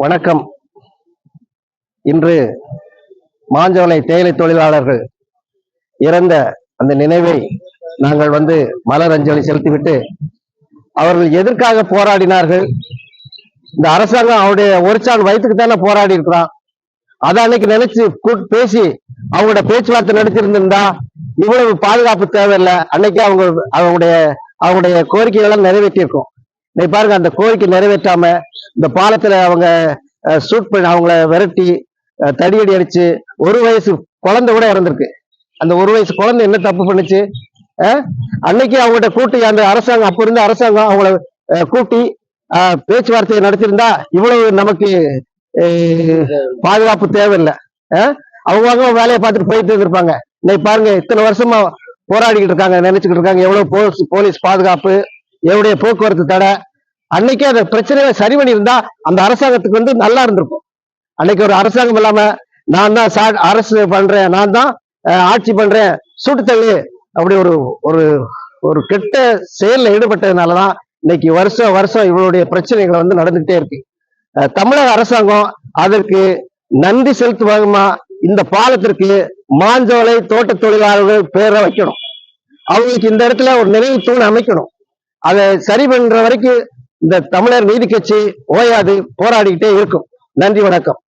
வணக்கம். இன்று மாஞ்சோலை தேயிலை தொழிலாளர்கள் இறந்த அந்த நினைவை நாங்கள் வந்து மலர் அஞ்சலி செலுத்திவிட்டு அவர்கள் எதற்காக போராடினார்கள்? இந்த அரசாங்கம் அவருடைய ஒரு சான் வயிற்றுக்கு தானே போராடி இருக்கிறான். அதை அன்னைக்கு நினைச்சு பேசி அவங்களோட பேச்சுவார்த்தை நடத்திருந்திருந்தா இவ்வளவு பாதுகாப்பு தேவையில்லை. அன்னைக்கு அவங்க அவங்களுடைய அவங்களுடைய கோரிக்கைகளை நிறைவேற்றியிருக்கும். நீ பாருங்க அந்த கோரிக்கை நிறைவேற்றாம இந்த பாலத்துல அவங்க ஷூட் பண்ணி அவங்கள விரட்டி தடியடி அடிச்சு ஒரு வயசு குழந்தை கூட இறந்திருக்கு. அந்த ஒரு வயசு குழந்தை என்ன தப்பு பண்ணுச்சு? அன்னைக்கு அவங்கள்ட்ட கூட்டி அந்த அரசாங்கம் அப்ப இருந்த அரசாங்கம் அவங்கள கூட்டி பேச்சுவார்த்தையை நடத்திருந்தா இவ்வளவு நமக்கு பாதுகாப்பு தேவையில்லை. அவங்க அவங்க வேலையை பார்த்துட்டு போயிட்டு இருந்திருப்பாங்க. இன்னைக்கு பாருங்க இத்தனை வருஷமா போராடிக்கிட்டு இருக்காங்க நினைச்சுக்கிட்டு இருக்காங்க எவ்வளவு போலீஸ் போலீஸ் பாதுகாப்பு எவ்வளவு போக்குவரத்து தடை அன்னைக்கே அந்த பிரச்சனையை சரி பண்ணியிருந்தா அந்த அரசாங்கத்துக்கு வந்து நல்லா இருந்திருக்கும். அன்னைக்கு ஒரு அரசாங்கம் இல்லாம நான் தான் சா- அரசு பண்றேன் நான் தான் ஆட்சி பண்றேன் சுட்டு தள்ளு அப்படி ஒரு ஒரு ஒரு கெட்ட செயல்ல ஈடுபட்டதுனாலதான் இன்னைக்கு வருஷம் வருஷம் இவளுடைய பிரச்சனைகள் வந்து நடந்துகிட்டே இருக்கு. தமிழக அரசாங்கம் அதற்கு நன்றி செலுத்துவாங்கம்மா. இந்த பாலத்திற்கு மாஞ்சோலை தோட்ட தொழிலாளர்கள் பேரை வைக்கணும். அவங்களுக்கு இந்த இடத்துல ஒரு நினைவு தூண் அமைக்கணும். அதை சரி பண்ற வரைக்கும் இந்த தமிழர் நீதி கட்சி ஓயாது போராடிக்கிட்டே இருக்கும். நன்றி வணக்கம்.